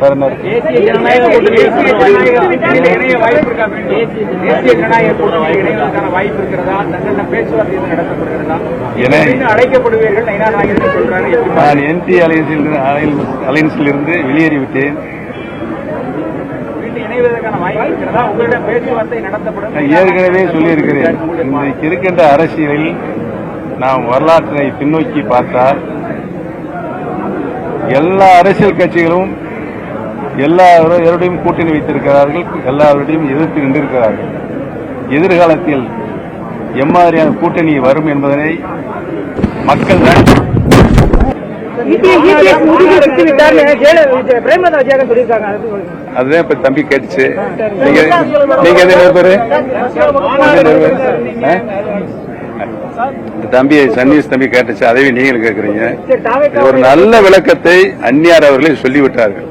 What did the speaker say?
வேற என்ன நான் என்டி அலையன்ஸில் அலையன்ஸில் இருந்து வெளியேறிவிட்டேன். ஏற்கனவே சொல்லியிருக்கிறேன். இன்றைக்கு இருக்கின்ற அரசியலில் நாம் வரலாற்றை பின்னோக்கி பார்த்தால் எல்லா அரசியல் கட்சிகளும் எல்லாரோடையும் கூட்டணி வைத்திருக்கிறார்கள். எல்லாரோடையும் எதிர்த்து நின்றிருக்கிறார்கள். எதிர்காலத்தில் எம்மாதிரியான கூட்டணி வரும் என்பதனை மக்கள் தான் அதுதான் இப்ப தம்பி கேட்டுச்சு. நீங்க நீங்க எந்த? ஆ? தம்பி சன்னிஸ் தம்பி கேட்டுச்சு. அதையும் நீங்களும் கேட்கறீங்க ஒரு நல்ல விளக்கத்தை அந்நியார் அவர்களே சொல்லிவிட்டார்கள்.